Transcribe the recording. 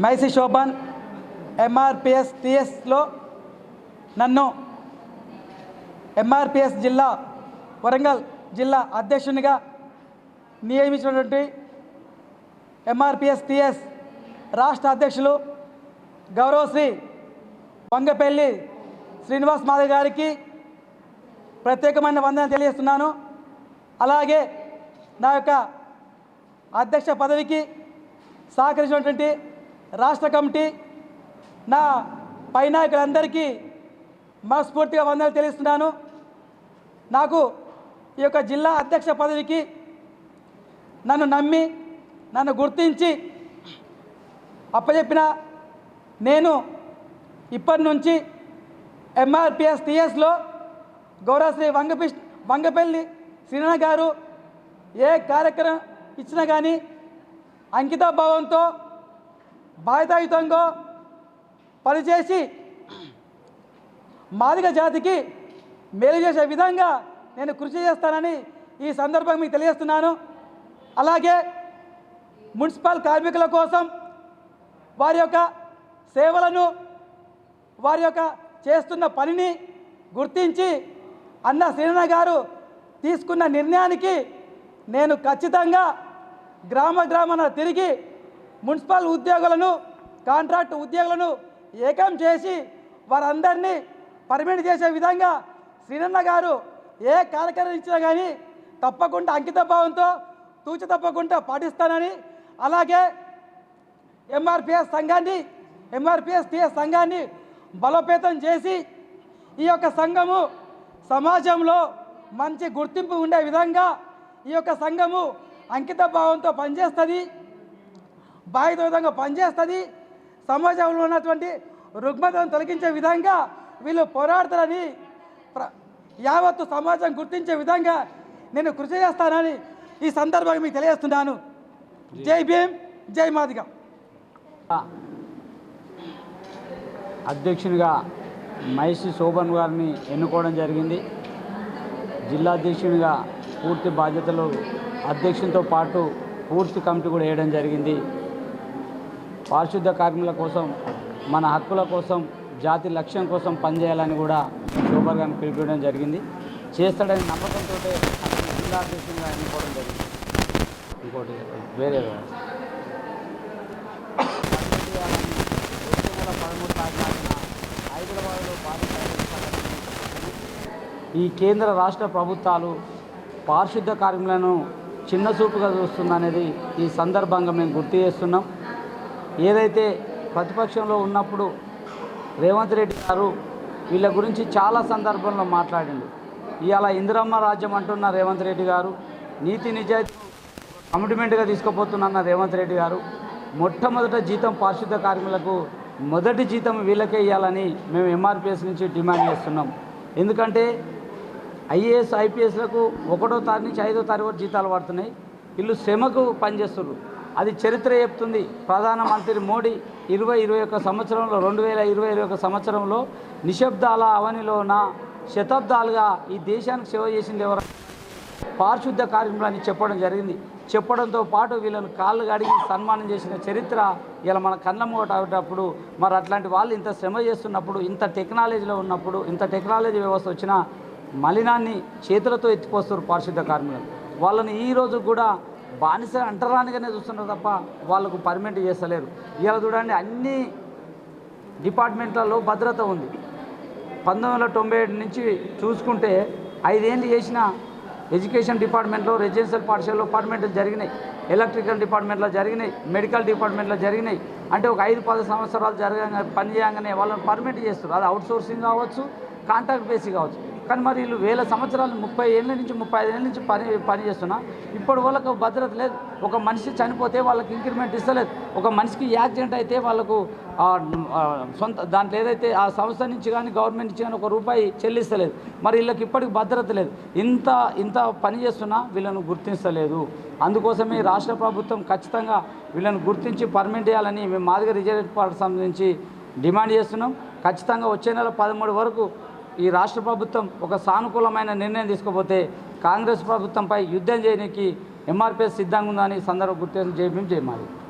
మైసి శోభన్ ఎంఆర్పిఎస్ టిఎస్లో నన్ను ఎంఆర్పిఎస్ జిల్లా వరంగల్ జిల్లా అధ్యక్షునిగా నియమించినటువంటి ఎంఆర్పిఎస్ టిఎస్ రాష్ట్ర అధ్యక్షులు గౌరవశ్రీ వంగపల్లి శ్రీనివాస్ మాధవ్ గారికి ప్రత్యేకమైన వందన తెలియజేస్తున్నాను. అలాగే నా యొక్క అధ్యక్ష పదవికి సహకరించినటువంటి రాష్ట్ర కమిటీ నా పైనాయకులందరికీ మనస్ఫూర్తిగా వందలు తెలుస్తున్నాను. నాకు ఈ యొక్క జిల్లా అధ్యక్ష పదవికి నన్ను నమ్మి నన్ను గుర్తించి అప్పచెప్పిన నేను ఇప్పటి నుంచి ఎంఆర్పిఎస్ టీఎస్లో గౌరవశ్రీ వంగపి వంగపల్లి శ్రీనాథ్ గారు ఏ కార్యక్రమం ఇచ్చినా కానీ అంకిత భావంతో బాధ్యతాయుతంగా పనిచేసి మాదిగ జాతికి మేలు చేసే విధంగా నేను కృషి చేస్తానని ఈ సందర్భంగా మీకు తెలియజేస్తున్నాను. అలాగే మున్సిపల్ కార్మికుల కోసం వారి యొక్క సేవలను వారి యొక్క చేస్తున్న పనిని గుర్తించి అన్న శ్రీనన్న గారు తీసుకున్న నిర్ణయానికి నేను ఖచ్చితంగా గ్రామ గ్రామాన తిరిగి మున్సిపల్ ఉద్యోగులను కాంట్రాక్ట్ ఉద్యోగులను ఏకం చేసి వారందరినీ పర్మిట్ చేసే విధంగా శ్రీనన్న గారు ఏ కార్యక్రమం ఇచ్చినా కానీ తప్పకుండా అంకితభావంతో తూచి తప్పకుండా పాటిస్తానని అలాగే ఎంఆర్పిఎస్ సంఘాన్ని ఎంఆర్పిఎస్ టిఎస్ సంఘాన్ని బలోపేతం చేసి ఈ యొక్క సంఘము సమాజంలో మంచి గుర్తింపు ఉండే విధంగా ఈ యొక్క సంఘము అంకిత భావంతో పనిచేస్తుంది. బాధ్యత విధంగా పనిచేస్తుంది. సమాజంలో ఉన్నటువంటి రుగ్మతను తొలగించే విధంగా వీళ్ళు పోరాడతారని ప్ర యావత్తు సమాజం గుర్తించే విధంగా నేను కృషి చేస్తానని ఈ సందర్భంగా మీకు తెలియజేస్తున్నాను. జై భీమ్ జై మాదిగా. అధ్యక్షునిగా మహేష్ శోభన్ గారిని ఎన్నుకోవడం జరిగింది. జిల్లా అధ్యక్షునిగా పూర్తి బాధ్యతలు అధ్యక్షునితో పాటు పూర్తి కమిటీ కూడా వేయడం జరిగింది. పారిశుద్ధ కార్మికుల కోసం మన హక్కుల కోసం జాతి లక్ష్యం కోసం పనిచేయాలని కూడా శోభన్ గారిని పిలిపించడం జరిగింది. చేస్తాడని నమ్మకంతో జిల్లా అధ్యక్షునిగా ఎన్నుకోవడం జరిగింది. ఇంకోటి వేరే పదమూడు తారీఖున హైదరాబాద్లో ఈ కేంద్ర రాష్ట్ర ప్రభుత్వాలు పారిశుద్ధ కార్మికులను చిన్న చూపుగా చూస్తుందనేది ఈ సందర్భంగా మేము గుర్తు చేస్తున్నాం. ఏదైతే ప్రతిపక్షంలో ఉన్నప్పుడు రేవంత్ రెడ్డి గారు వీళ్ళ గురించి చాలా సందర్భంలో మాట్లాడిండు. ఇవాళ ఇందిరమ్మ రాజ్యం అంటున్న రేవంత్ రెడ్డి గారు నీతి నిజాయితీ కమిట్మెంట్గా తీసుకుపోతున్న రేవంత్ రెడ్డి గారు మొట్టమొదట జీతం పారిశుద్ధ కార్మికులకు మొదటి జీతం వీళ్ళకే ఇవ్వాలని మేము ఎంఆర్పిఎస్ నుంచి డిమాండ్ చేస్తున్నాం. ఎందుకంటే ఐఏఎస్ ఐపీఎస్లకు ఒకటో తారీఖు నుంచి ఐదో తారీఖు వరకు జీతాలు పడుతున్నాయి. వీళ్ళు శ్రమకు పనిచేస్తున్నారు. అది చరిత్ర చెప్తుంది. ప్రధానమంత్రి మోడీ ఇరవై ఇరవై ఒక్క సంవత్సరంలో రెండు వేల ఇరవై ఇరవై ఒక సంవత్సరంలో నిశ్శబ్దాల అవనిలోన శతాబ్దాలుగా ఈ దేశానికి సేవ చేసింది ఎవరు? పారిశుద్ధ కార్మికులని చెప్పడం జరిగింది. చెప్పడంతో పాటు వీళ్ళని కాళ్ళు కడిగి సన్మానం చేసిన చరిత్ర ఇలా మన కళ్ళ మూటప్పుడు మరి అట్లాంటి వాళ్ళు ఇంత శ్రమ చేస్తున్నప్పుడు ఇంత టెక్నాలజీలో ఉన్నప్పుడు ఇంత టెక్నాలజీ వ్యవస్థ వచ్చిన మలినాన్ని చేతులతో ఎత్తిపోస్తారు పారిశుద్ధ కార్మికులు. వాళ్ళని ఈరోజు కూడా బానిస అంటరానిగానే చూస్తున్నారు తప్ప వాళ్ళకు పర్మిట్ చేస్తలేరు. ఇలా చూడండి అన్ని డిపార్ట్మెంట్లలో భద్రత ఉంది. పంతొమ్మిది వందల తొంభై ఏడు నుంచి చూసుకుంటే ఐదేళ్ళు చేసిన ఎడ్యుకేషన్ డిపార్ట్మెంట్లో రెసిడెన్షియల్ పాఠశాలలో డిపార్ట్మెంట్లు జరిగినాయి. ఎలక్ట్రికల్ డిపార్ట్మెంట్లో జరిగినాయి. మెడికల్ డిపార్ట్మెంట్లో జరిగినాయి. అంటే ఒక ఐదు పది సంవత్సరాలు జరగ పని చేయగానే వాళ్ళని పర్మిట్ చేస్తారు అది అవుట్సోర్సింగ్ కావచ్చు కాంట్రాక్ట్ బేసి కావచ్చు. కానీ మరి వీళ్ళు వేల సంవత్సరాలు ముప్పై ఏళ్ళ నుంచి ముప్పై ఐదు ఏళ్ళ నుంచి పని పని చేస్తున్నా. ఇప్పుడు వాళ్ళకు భద్రత లేదు. ఒక మనిషి చనిపోతే వాళ్ళకి ఇంక్రిమెంట్ ఇస్తలేదు. ఒక మనిషికి యాక్సిడెంట్ అయితే వాళ్ళకు సొంత దాంట్లో ఏదైతే ఆ సంస్థ నుంచి కానీ గవర్నమెంట్ నుంచి కానీ ఒక రూపాయి చెల్లిస్తలేదు. మరి వీళ్ళకి ఇప్పటికి భద్రత లేదు. ఇంత ఇంత పని చేస్తున్నా వీళ్ళను గుర్తించలేదు. అందుకోసమే రాష్ట్ర ప్రభుత్వం ఖచ్చితంగా వీళ్ళని గుర్తించి పర్మిట్ చేయాలని మేము మాదిగ రిజర్వేట్ పార్టీ సంబంధించి డిమాండ్ చేస్తున్నాం. ఖచ్చితంగా వచ్చే నెల పదమూడు వరకు ఈ రాష్ట్ర ప్రభుత్వం ఒక సానుకూలమైన నిర్ణయం తీసుకోపోతే కాంగ్రెస్ ప్రభుత్వంపై యుద్ధం చేయడానికి ఎంఆర్పీఎస్ సిద్ధంగా ఉందని సందర్భ గుర్తు చేయడం చేయమాలి